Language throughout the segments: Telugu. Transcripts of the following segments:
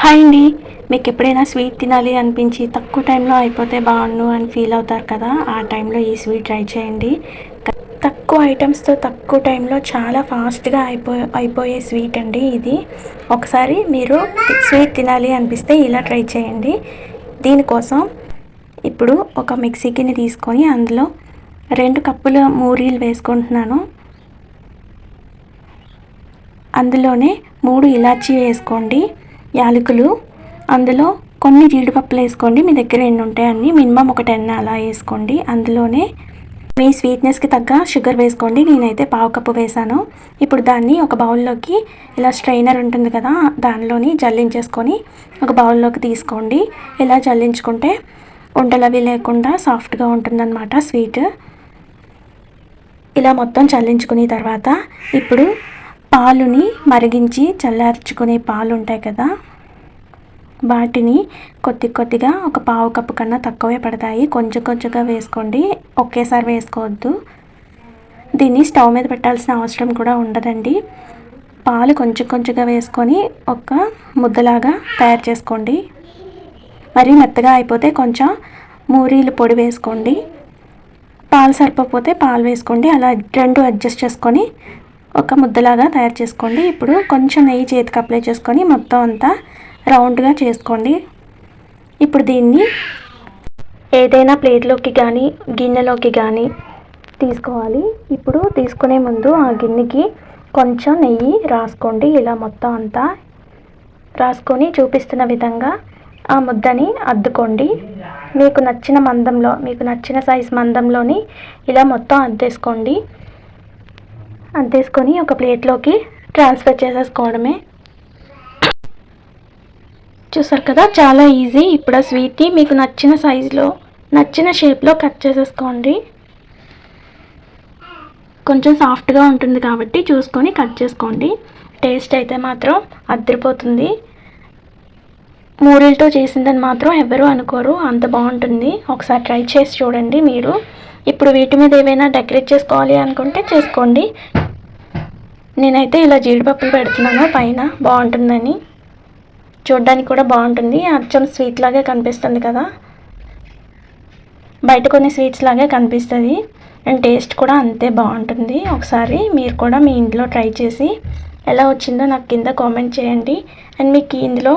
హాయ్ అండి. మీకు ఎప్పుడైనా స్వీట్ తినాలి అనిపించి తక్కువ టైంలో అయిపోతే బాగుండు అని ఫీల్ అవుతారు కదా ఆ టైంలో ఈ స్వీట్ ట్రై చేయండి. తక్కువ ఐటమ్స్తో తక్కువ టైంలో చాలా ఫాస్ట్గా అయిపో అయిపోయే స్వీట్ అండి ఇది. ఒకసారి మీరు స్వీట్ తినాలి అనిపిస్తే ఇలా ట్రై చేయండి. దీనికోసం ఇప్పుడు ఒక మిక్సీకిని తీసుకొని అందులో రెండు కప్పుల మూరీలు వేసుకుంటున్నాను. అందులోనే మూడు ఇలాచీ వేసుకోండి. యాలకులు. అందులో కొన్ని జీడిపప్పులు వేసుకోండి. మీ దగ్గర ఎన్ని ఉంటాయని మినిమం ఒక టెన్ అలా వేసుకోండి. అందులోనే మీ స్వీట్నెస్కి తగ్గ షుగర్ వేసుకోండి. నేనైతే పావు కప్పు వేసాను. ఇప్పుడు దాన్ని ఒక బౌల్లోకి ఇలా స్ట్రైనర్ ఉంటుంది కదా దానిలోని జల్లించేసుకొని ఒక బౌల్లోకి తీసుకోండి. ఇలా జల్లించుకుంటే ఉండలవి లేకుండా సాఫ్ట్గా ఉంటుందన్నమాట స్వీట్. ఇలా మొత్తం చల్లించుకున్న తర్వాత ఇప్పుడు పాలుని మరిగించి చల్లార్చుకునే పాలు ఉంటాయి కదా వాటిని కొద్ది కొద్దిగా ఒక పావు కప్పు కన్నా తక్కువే పడతాయి. కొంచెం కొంచెంగా వేసుకోండి. ఒకేసారి వేసుకోవద్దు. దీన్ని స్టవ్ మీద పెట్టాల్సిన అవసరం కూడా ఉండదండి. పాలు కొంచెం కొంచెంగా వేసుకొని ఒక ముద్దలాగా తయారు చేసుకోండి. మరీ మెత్తగా అయిపోతే కొంచెం మూరీలు పొడి వేసుకోండి. పాలు సరిపోతే పాలు వేసుకోండి. అలా రెండు అడ్జస్ట్ చేసుకొని ఒక ముద్దలాగా తయారు చేసుకోండి. ఇప్పుడు కొంచెం నెయ్యి చేతికి అప్లై చేసుకొని మొత్తం అంతా రౌండ్గా చేసుకోండి. ఇప్పుడు దీన్ని ఏదైనా ప్లేట్లోకి కానీ గిన్నెలోకి కానీ తీసుకోవాలి. ఇప్పుడు తీసుకునే ముందు ఆ గిన్నెకి కొంచెం నెయ్యి రాసుకోండి. ఇలా మొత్తం అంతా రాసుకొని చూపిస్తున్న విధంగా ఆ ముద్దని అద్దుకోండి. మీకు నచ్చిన మందంలో మీకు నచ్చిన సైజ్ మందంలోని ఇలా మొత్తం అద్దేసుకోండి. అంతేసుకొని ఒక ప్లేట్లోకి ట్రాన్స్ఫర్ చేసేసుకోవడమే. చూసారు కదా చాలా ఈజీ. ఇప్పుడు ఆ స్వీట్ని మీకు నచ్చిన సైజులో నచ్చిన షేప్లో కట్ చేసేసుకోండి. కొంచెం సాఫ్ట్గా ఉంటుంది కాబట్టి చూసుకొని కట్ చేసుకోండి. టేస్ట్ అయితే మాత్రం అద్దరిపోతుంది. మూడిలతో చేసిందని మాత్రం ఎవరు అనుకోరు. అంత బాగుంటుంది. ఒకసారి ట్రై చేసి చూడండి మీరు. ఇప్పుడు వీటి మీద ఏవైనా డెకరేట్ చేసుకోవాలి అనుకుంటే చేసుకోండి. నేనైతే ఇలా జీడిపప్పులు పెడుతున్నాను పైన బాగుంటుందని. చూడ్డానికి కూడా బాగుంటుంది. అచ్చం స్వీట్ లాగే కనిపిస్తుంది కదా. బయట కొన్ని స్వీట్స్ లాగే కనిపిస్తుంది. అండ్ టేస్ట్ కూడా అంతే బాగుంటుంది. ఒకసారి మీరు కూడా మీ ఇంట్లో ట్రై చేసి ఎలా వచ్చిందో నాకు కింద కామెంట్ చేయండి. అండ్ మీకు ఇందులో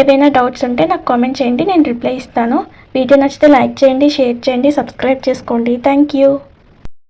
ఏవైనా డౌట్స్ ఉంటే నాకు కామెంట్ చేయండి. నేను రిప్లై ఇస్తాను. వీడియో నచ్చితే లైక్ చేయండి షేర్ చేయండి సబ్స్క్రైబ్ చేసుకోండి. Thank you